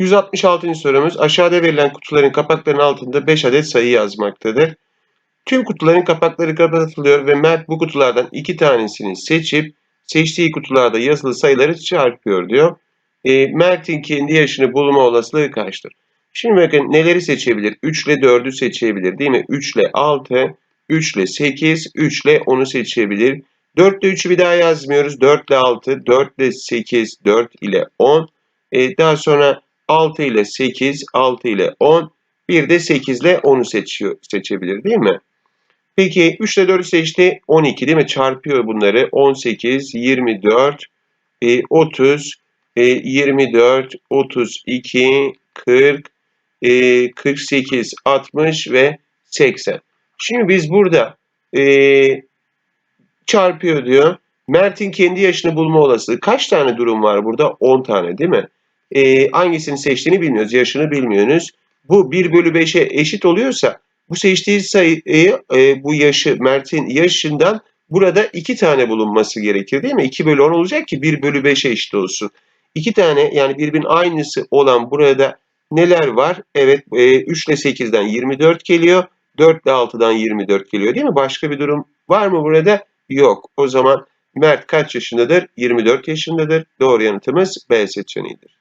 166. sorumuz aşağıda verilen kutuların kapaklarının altında 5 adet sayı yazmaktadır. Tüm kutuların kapakları kapatılıyor ve Mert bu kutulardan iki tanesini seçip seçtiği kutularda yazılı sayıları çarpıyor diyor. E, Mert'in kendi yaşını bulma olasılığı kaçtır? Şimdi bakın neleri seçebilir? 3 ile 4'ü seçebilir değil mi? 3 ile 6, 3 ile 8, 3 ile 10'u seçebilir. 4 ile 3'ü bir daha yazmıyoruz. 4 ile 6, 4 ile 8, 4 ile 10. E, daha sonra 6 ile 8, 6 ile 10. Bir de 8 ile 10'u seçiyor, seçebilir değil mi? Peki 3 ile 4'ü seçti. 12 değil mi? Çarpıyor bunları. 18, 24, e, 30, e, 24, 32, 40, e, 48, 60 ve 80. Şimdi biz burada e, çarpıyor diyor. Mert'in kendi yaşını bulma olasılığı. Kaç tane durum var burada? 10 tane değil mi? E, hangisini seçtiğini bilmiyoruz. Yaşını bilmiyoruz. Bu 1 bölü 5'e eşit oluyorsa bu seçtiği sayıyı e, bu yaşı Mert'in yaşından burada 2 tane bulunması gerekir değil mi? 2 bölü 10 olacak ki 1 bölü 5'e eşit olsun. 2 tane yani birbirinin aynısı olan burada neler var? Evet e, 3 ile 8'den 24 geliyor. 4 ile 6'dan 24 geliyor değil mi? Başka bir durum var mı burada? Yok. O zaman Mert kaç yaşındadır? 24 yaşındadır. Doğru yanıtımız B seçeneğidir.